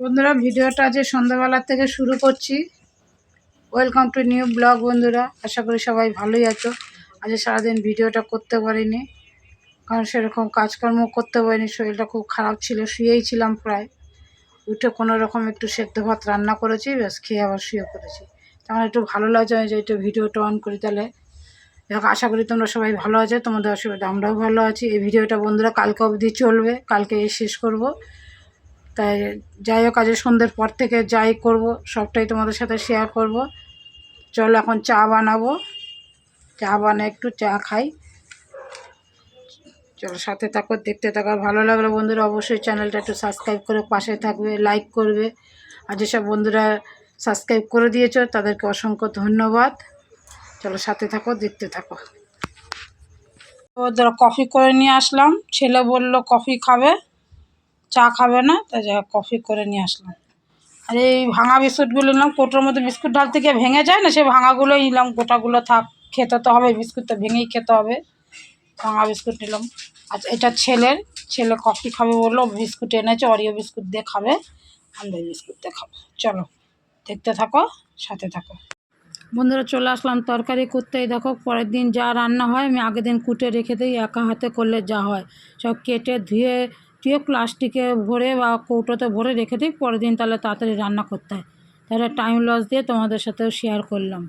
বন্ধুরা, ভিডিওটা যে সন্ধ্যাবেলার থেকে শুরু করছি। ওয়েলকাম টু নিউ ব্লগ বন্ধুরা। আশা করি সবাই ভালোই আছো। আজ সারাদিন ভিডিওটা করতে পারিনি, কারণ সেরকম কাজকর্ম করতে পারিনি, শরীরটা খুব খারাপ ছিল, শুয়েই ছিলাম প্রায়। উঠে কোনো রকম একটু সেদ্ধ ভাত রান্না করেছি, ব্যাস খেয়ে আবার শুয়ে পড়েছি। তখন একটু ভালো লাগছে যে একটু ভিডিওটা অন করি তাহলে। দেখো আশা করি তোমরা সবাই ভালো আছো, তোমাদের অসুবিধা, আমরাও ভালো আছি। এই ভিডিওটা বন্ধুরা কালকে অবধি চলবে, কালকে শেষ করব। তাই যাই হোক আজ সন্ধ্যের পর থেকে যাই করব, সবটাই তোমাদের সাথে শেয়ার করব। চলো এখন চা বানাবো। চা বানা একটু চা খাই। চলো সাথে থাকো, দেখতে থাকো। ভালো লাগল বন্ধুরা অবশ্যই চ্যানেলটা একটু সাবস্ক্রাইব করে পাশে থাকবে লাইক করবে। আর যেসব বন্ধুরা সাবস্ক্রাইব করে দিয়েছ, তাদেরকে অসংখ্য ধন্যবাদ। চলো সাথে থাকো, দেখতে থাকো। ওদের কফি করে নিয়ে আসলাম। ছেলে বলল কফি খাবে? চা খাবে না, তাই যা কফি করে নিয়ে আসলাম। আর এই ভাঙা বিস্কুটগুলো নিলাম, কোটোর মধ্যে বিস্কুট ঢালতে গিয়ে ভেঙে যায় না? সেই ভাঙাগুলোই নিলাম, গোটাগুলো থাক, খেতে তো হবে, বিস্কুট তো ভেঙেই খেতে হবে। ভাঙা বিস্কুট নিলাম। আচ্ছা এটা ছেলের, ছেলে কফি খাবে বলল, বিস্কুট এনেছে অরিও বিস্কুট দিয়ে খাবে আমরা বিস্কুট দিয়ে খাব। চলো, দেখতে থাকো, সাথে থাকো। বন্ধুরা, চলে আসলাম তরকারি করতেই দেখো, পরের দিন যা রান্না হয়, আমি আগের দিন কুটে রেখে দিই, একা হাতে করলে যা হয়। সব কেটে ধুয়ে ধুয়ে প্লাস্টিকে ভরে বা কৌটোতে ভরে রেখে দিই, পরের দিন তাহলে তাড়াতাড়ি রান্না করতে হয়। তাহলে টাইম লস দিয়ে তোমাদের সাথেও শেয়ার করলাম।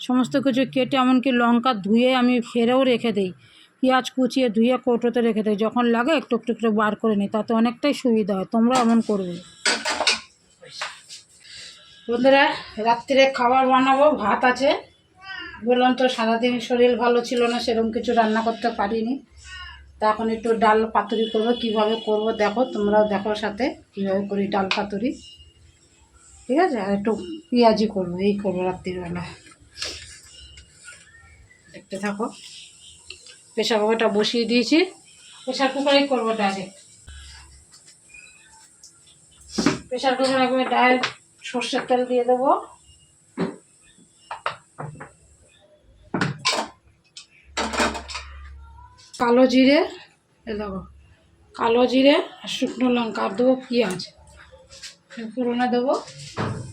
সমস্ত কিছু কেটে এমনকি লঙ্কা ধুয়ে আমি ফেরেও রেখে দিই। পেঁয়াজ কুচিয়ে ধুয়ে কৌটোতে রেখে দিই। যখন লাগে একটু একটু একটু বার করে নিই, তাতে অনেকটাই সুবিধা হয়। তোমরা এমন করবে। বন্ধুরা রাত্রিরে খাবার বানাবো, ভাত আছে। বললাম তো সারাদিন শরীর ভালো ছিল না সেরকম কিছু রান্না করতে পারিনি। তা এখন একটু ডাল পাতুরি করব, কীভাবে করব দেখো, তোমরাও দেখো সাথে কীভাবে করি ডাল পাতুরি। ঠিক আছে? আর একটু পেঁয়াজি করব, এই করব রাত্রিবেলা। দেখতে থাকো। প্রেশার কুকারটা বসিয়ে দিয়েছি। প্রেশার কুকারেই করব ডাইরেক্ট প্রেশার কুকার একবার ডাইরেক্ট সর্ষের তেল দিয়ে দেবো। কালো জিরে দেবো কালো জিরে আর শুকনো লঙ্কা, আর দেবো পেঁয়াজ। ফোড়নে দেবো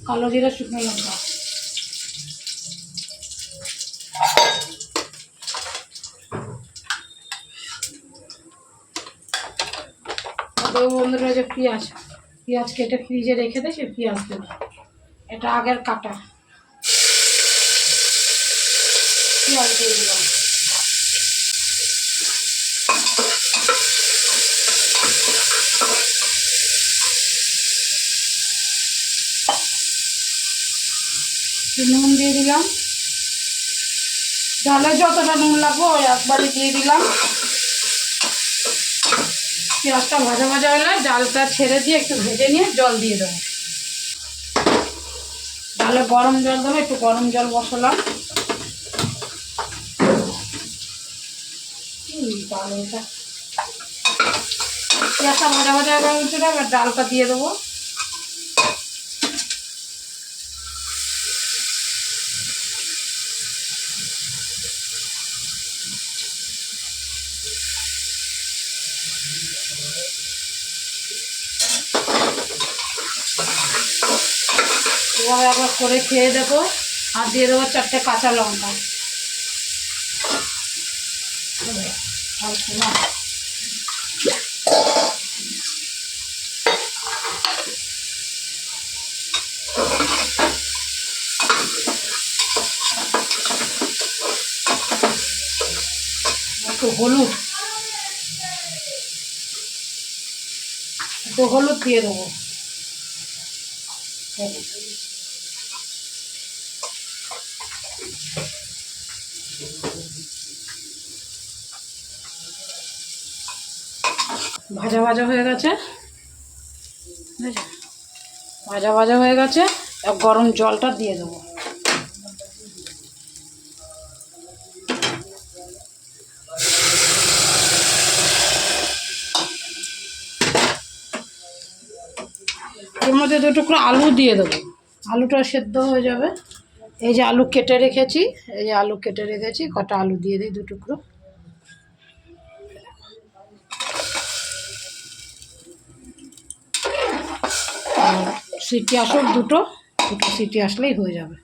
কালো জিরে, শুকনো লঙ্কা। দেবো বন্ধুরা যে পেঁয়াজ। পেঁয়াজ কেটে ফ্রিজে রেখে দেয় সে পেঁয়াজ দেবো। এটা আগের কাটা। পেঁয়াজ দিয়ে দিলাম। নুন দিয়ে দিলাম। ডালে যতটা নুন লাগবে, ওই একবারই দিয়ে দিলাম। পেঁয়াজটা ভাজা ভাজা হলে ডালটা ছেড়ে দিয়ে একটু ভেজে নিয়ে জল দিয়ে দেবো। ডালে গরম জল দেবো, একটু গরম জল বসালাম। পেঁয়াজটা ভাজা ভাজা হয়ে এবার ডালটা দিয়ে দেবো। এভাবে একবার করে খেয়ে দেখো আর দিয়ে দেবো চারটে কাঁচা লঙ্কা। একটু হলুদ। একটু হলুদ দিয়ে দেবো। ভাজা ভাজা হয়ে গেছে। ভাজা ভাজা হয়ে গেছে। গরম জলটা দিয়ে দেবো। এর মধ্যে দু টুকরো আলু দিয়ে দেবো। আলুটা সেদ্ধ হয়ে যাবে। এই যে আলু কেটে রেখেছি, এই যে আলু কেটে রেখেছি, কটা আলু দিয়ে দিই দু টুকরো। সিটি আসুক দুটো দুটো সিটি আসলেই হয়ে যাবে।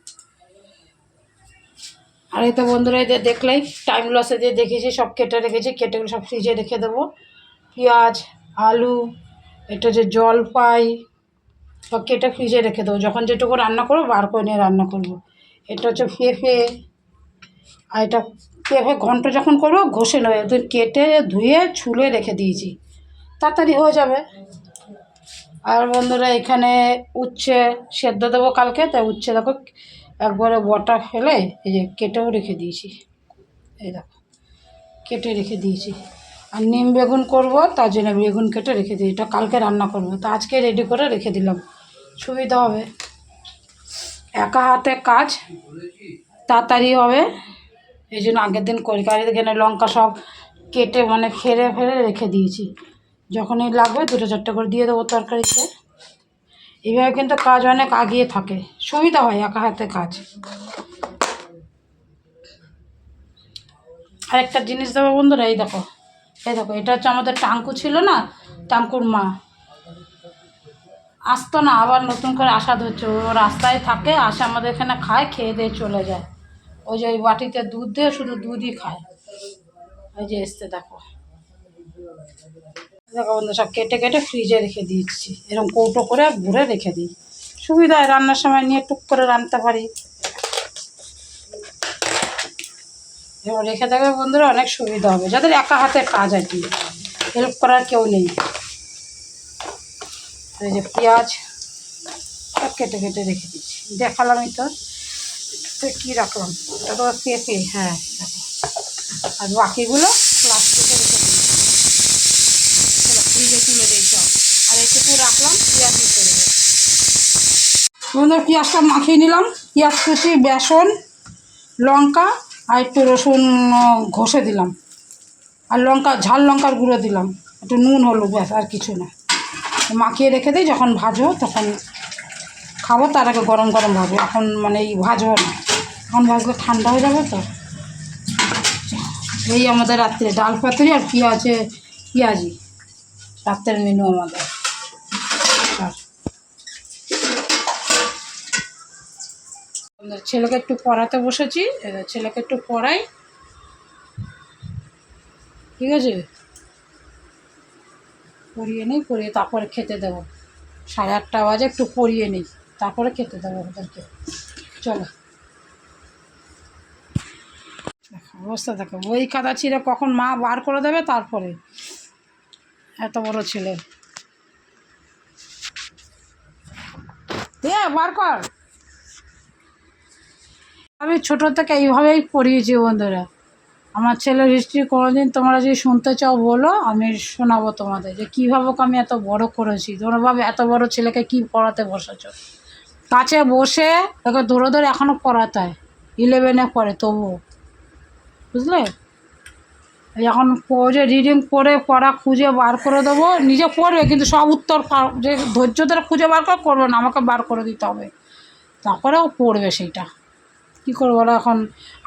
আর এই তো বন্ধুরা যে দেখলেই টাইম লসে দিয়ে দেখেছি, সব কেটে রেখেছি কেটেগুলো সব ফ্রিজে রেখে দেবো। পেঁয়াজ, আলু, এটা হচ্ছে জলপাই, সব কেটে ফ্রিজে রেখে দেবো। যখন যেটুকু রান্না করব, বার করে নিয়ে রান্না করব। এটা হচ্ছে পেঁপে আর এটা পেঁপে ঘন্ট যখন করব, ঘষে নেবে ওদের কেটে ধুয়ে ছুলে রেখে দিয়েছি। তাড়াতাড়ি হয়ে যাবে। আর বন্ধুরা, এখানে উচ্ছে সেদ্ধ দেবো কালকে, তাই উচ্ছে দেখো একবারে বটা ফেলে, এই যে কেটেও রেখে দিয়েছি। এই দেখো, কেটে রেখে দিয়েছি। আর নিম বেগুন করব, তার জন্য বেগুন কেটে রেখে দিই এটা কালকে রান্না করব। তো আজকে রেডি করে রেখে দিলাম। সুবিধা হবে একা হাতে কাজ, তাড়াতাড়ি হবে। এই জন্য আগের দিন করি কারি এখানে লঙ্কা সব কেটে মানে ফেরে ফেরে রেখে দিয়েছি। যখনই লাগবে দুটো চারটে করে দিয়ে দেবো তরকারিতে। এইভাবে কিন্তু কাজ অনেক আগিয়ে থাকে। সুবিধা হয় একা হাতে কাজ। আরেকটা জিনিস দেবো বন্ধুরা, এই দেখো। এই দেখো, এটা হচ্ছে আমাদের টাঙ্কু ছিল না? টাঙ্কুর মা। আসতো না, আবার নতুন করে আসা ধরছে ও রাস্তায় থাকে, আসে আমাদের এখানে খায়, খেয়ে দিয়ে চলে যায়। ওই যে ওই বাটিতে দুধ দিয়ে শুধু দুধই খায়। ওই যে এসতে দেখো। দেখো বন্ধু সব কেটে কেটে ফ্রিজে রেখে দিচ্ছি এরকম কৌটো করে ভরে রেখে দিই। সুবিধা হয় রান্নার সময় নিয়ে টুক করে রান্নতে পারি। এবার রেখে দেবে বন্ধুরা, অনেক সুবিধা হবে। যাদের একা হাতে কাজ আর কি হেল্প করার কেউ নেই। এই যে পেঁয়াজ সব কেটে কেটে রেখে দিচ্ছি। দেখালামই তো কী রাখলাম? তো পেঁপে। হ্যাঁ আর বাকিগুলো প্লাস্টিকে রেখে ফ্রিজে তুলে আর এইটুকু রাখলাম, পেঁয়াজ দিতে পেঁয়াজটা মাখিয়ে নিলাম। পেঁয়াজ কুচি, বেসন, লঙ্কা, আর একটু রসুন ঘষে দিলাম। আর লঙ্কা, ঝাল লঙ্কার গুঁড়ো দিলাম। একটু নুন হলো ব্যাস, আর কিছু না। মাখিয়ে রেখে দিই, যখন ভাজবো তখন খাব, তার আগে গরম গরম ভাজবো এখন মানে এই ভাজবো না। এখন ভাজলে ঠান্ডা হয়ে যাবে তো? এই আমাদের রাত্রে ডাল পাতুরি আর পেঁয়াজে পেঁয়াজি। রাত্রের মেনু আমাদের। ছেলেকে একটু পড়াতে বসেছি ছেলেকে একটু পড়াই। ঠিক আছে? পড়িয়ে নিই পরিয়ে তারপরে খেতে দেবো। সাড়ে আটটা বাজে, একটু পড়িয়ে নিই, তারপরে খেতে দেবো ওদেরকে। চলো। অবস্থা দেখো বই খাতা ছিঁড়ে কখন মা বার করে দেবে তারপরে। এত বড় ছেলে। এ, বার কর। আমি ছোটো থেকে এইভাবেই পড়িয়েছি বন্ধুরা। আমার ছেলের হিস্ট্রি কোনোদিন তোমরা যদি শুনতে চাও বলো, আমি শোনাবো তোমাদের যে কীভাবে আমি এত বড় করেছি। তোমরা ভাবে এত বড় ছেলেকে কি পড়াতে বসেছো? কাছে বসে ওকে ধরে ধরে এখনও পড়াতে হয়। ইলেভেনে পড়ে, তবুও। বুঝলে? এখন যে রিডিং পড়ে পড়া খুঁজে বার করে দেবো, নিজে পড়বে, কিন্তু সব উত্তর যে ধৈর্য ধরে খুঁজে বার করে করবে না, আমাকে বার করে দিতে হবে। তারপরেও পড়বে সেইটা কী করব এখন?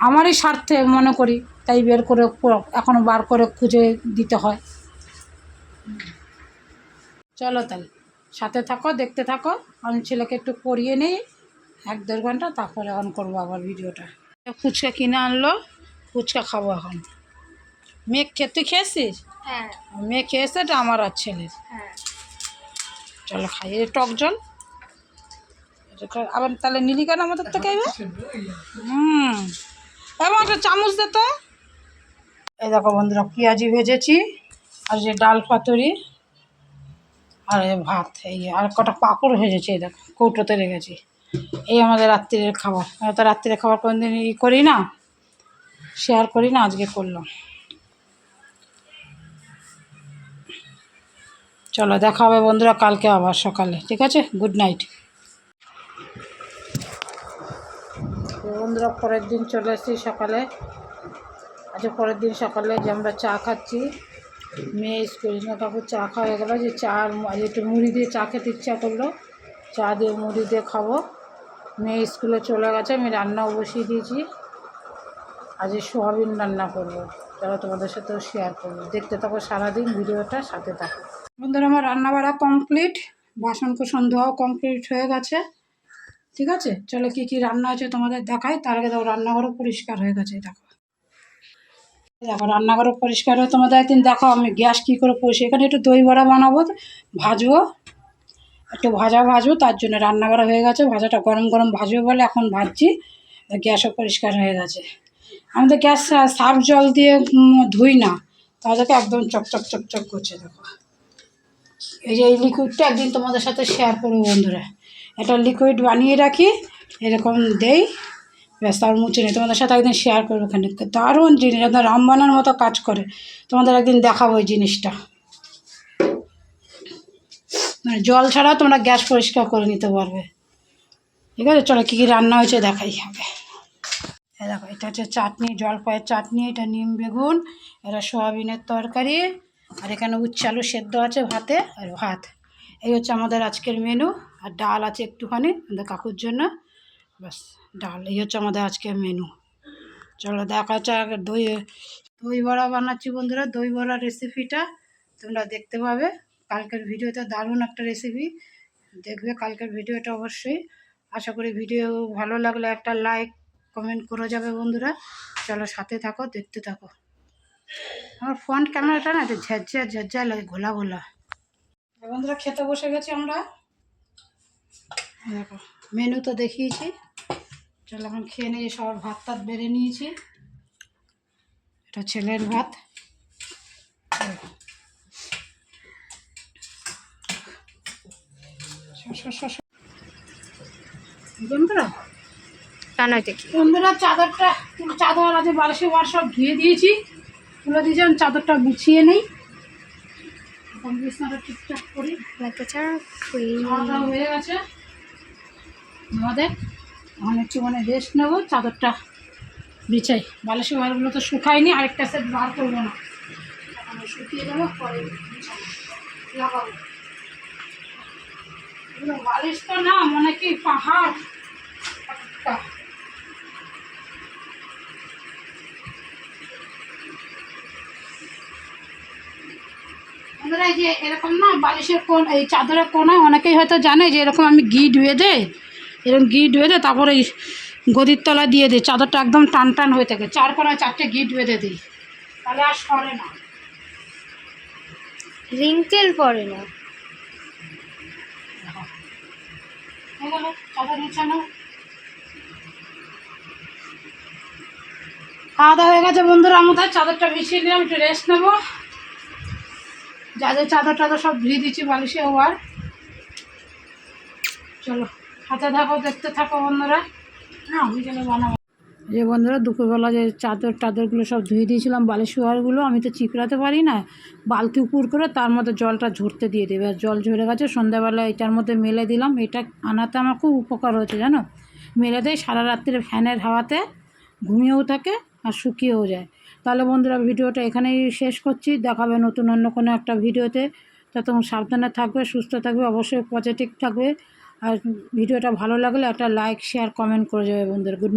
আমারই স্বার্থে মনে করি। তাই বের করে এখনও বার করে খুঁজে দিতে হয়। চলো তাহলে সাথে থাকো দেখতে থাকো। আমি ছেলেকে একটু পড়িয়ে নিই এক দেড় ঘণ্টা তারপরে অন করব আবার ভিডিওটা। ফুচকা কিনে আনলো ফুচকা খাব এখন। মেয়ে খেয়ে তুই খেয়েছিস? হ্যাঁ। মেয়ে খেয়েছে এটা আমার আর ছেলের। হ্যাঁ। চলো খাই এই টক জল। আবার তাহলে নিলি কেন আমাদের থেকে এবার? হুম। এবং একটা চামচ দে তো। এই দেখো বন্ধুরা, পেঁয়াজি ভেজেছি আর যে ডাল পাতুরি আর ভাত, এই আর কটা পাঁপড় ভেজেছি, এই দেখো, কৌটোতে রেখেছি। এই আমাদের রাত্রির খাবার। আমরা তো রাত্রির খাবার কোনোদিন ই করি না শেয়ার করি না, আজকে করলাম। চলো, দেখা হবে বন্ধুরা কালকে আবার সকালে, ঠিক আছে? গুড নাইট বন্ধুরা, পরের দিন চলে এসেছি সকালে। আচ্ছা পরের দিন সকালে যে আমরা চা খাচ্ছি, মেয়ে স্কুল কাকুর চা খাওয়া হয়ে গেলো। যে চা একটু মুড়ি দিয়ে চা খেতে ইচ্ছা করল। চা দিয়ে মুড়ি দিয়ে খাব। মেয়ে স্কুলে চলে গেছে, আমি রান্নাও বসিয়ে দিয়েছি। আজ সোয়াবিন রান্না করব চলো তোমাদের সাথেও শেয়ার করব। দেখতে থাকো সারাদিন ভিডিওটা, সাথে থাকো। বন্ধুরা, আমার রান্না বাড়া কমপ্লিট বাসন কোসন ধোয়াও কমপ্লিট হয়ে গেছে। ঠিক আছে? চলো কী কী রান্না আছে তোমাদের দেখায় তার আগে দেখো, রান্নাঘরও পরিষ্কার হয়ে গেছে, দেখো। দেখো, রান্নাঘরও পরিষ্কার হয়ে তোমাদের একদিন দেখো আমি গ্যাস কী করে পরিষ্কার এখানে একটু দই বড়া বানাবো, ভাজবো, একটু ভাজা ভাজবো, তার জন্য রান্না করা হয়ে গেছে, ভাজাটা গরম গরম ভাজবো বলে এখন ভাজছি, গ্যাসও পরিষ্কার হয়ে গেছে। আমি তো গ্যাস সার্ফ জল দিয়ে ধুই না তাদেরকে একদম চকচক চকচক করছে, দেখো। এই যে এই লিকুইডটা একদিন তোমাদের সাথে শেয়ার করব বন্ধুরা। একটা লিকুইড বানিয়ে রাখি, এরকম দেই ব্যাস, তার মুছে নেই। তোমাদের সাথে একদিন শেয়ার করব এখানে। দারুণ জিনিস। একদম রামবানার মতো কাজ করে। তোমাদের একদিন দেখাবো এই জিনিসটা। মানে জল ছাড়া তোমরা গ্যাস পরিষ্কার করে নিতে পারবে। ঠিক আছে? চলো কী কী রান্না হয়েছে দেখাই হবে দেখো, এটা হচ্ছে চাটনি, জলপাইয়ের চাটনি, এটা নিম বেগুন, এটা সোয়াবিনের তরকারি, আর এখানে উচ্ছে আলু সেদ্ধ আছে ভাতে আর ভাত। এই হচ্ছে আমাদের আজকের মেনু আর ডাল আছে একটুখানি আমাদের কাকুর জন্য। ব্যাস ডাল, এই হচ্ছে আমাদের আজকের মেনু চলো দেখা আগে দই দই বড়া বানাচ্ছি বন্ধুরা, দই বড়া রেসিপিটা তোমরা দেখতে পাবে। কালকের ভিডিওতে দারুণ একটা রেসিপি দেখবে কালকের ভিডিওটা অবশ্যই। আশা করি ভিডিও ভালো লাগলে একটা লাইক কমেন্ট করে যাবে বন্ধুরা। চলো সাথে থাকো, দেখতে থাকো। আমার ফ্রন্ট ক্যামেরাটা না ঝাঁঝা ঝাঁঝা লাগে, ঘোলা ঘোলা। বন্ধুরা, খেতে বসে গেছি আমরা। দেখো মেনু তো দেখিয়েছি। চলো এখন খেয়ে নিয়ে সবার ভাত টাত বেড়ে নিয়েছি। এটা ছেলের ভাত। বন্ধুরা বন্ধুরা চাদরটা চাদর আছে সব ধুয়ে দিয়েছি। তুলে দিয়েছি আমি চাদরটা গুছিয়ে নেই। ঠিকঠাক করি। হয়ে গেছে। আমাদের এখন একটু মানে রেস্ট নেব, চাদরটা বিছাই। বালিশের ওয়ারগুলো তো শুকায়নি, আরেকটা সেট বার করব না। শুকিয়ে দেবো পরে লাগাবো। বালিশ তো না মানে কি পাহাড়? এই যে এরকম না, বালিশের কোন, এই চাদরের কোনায় অনেকেই হয়তো জানে যে এরকম আমি ঘি গিট বেঁধে এরকম গিট বেঁধে তারপরে গদির তলা দিয়ে দিই। চাদরটা একদম টান টান হয়ে থাকে। চার কোনায় চারটে গিট বেঁধে দিই। তাহলে আর সরে না। রিঙ্কেল পড়ে না। খাওয়া দাওয়া হয়ে গেছে বন্ধুরা আমি আমাদের চাদরটা বিছিয়ে নিলাম একটু রেস্ট নেব। যাদের চাদর টাদর সব ধুয়ে দিচ্ছি বালিশে ওয়ার চলো। হাতে থাকো দেখতে থাকো বন্ধুরা। হ্যাঁ বিকেলে বানাবো। যে বন্ধুরা, দুপুরবেলা যে চাদর টাদরগুলো সব ধুয়ে দিয়েছিলাম, বালিশ ওয়ারগুলো আমি তো চিকড়াতে পারি না। বালতি উপর করে তার মধ্যে জলটা ঝরতে দিয়ে দেবে। আর জল ঝরে গেছে, সন্ধ্যাবেলা এটার মধ্যে মেলে দিলাম। এটা আনাতে আমার খুব উপকার হয়েছে, জানো? মেলে দেয়, সারা রাত্রে ফ্যানের হাওয়াতে ঘুমিয়েও থাকে আর শুকিয়েও যায়। তাহলে বন্ধুরা, ভিডিওটা এখানেই শেষ করছি। দেখাবে নতুন অন্য কোনো একটা ভিডিওতে। তখন সাবধানে থাকবে, সুস্থ থাকবে, অবশ্যই পজিটিভ থাকবে। আর ভিডিওটা ভালো লাগলে একটা লাইক শেয়ার কমেন্ট করে যাবে বন্ধুরা। গুড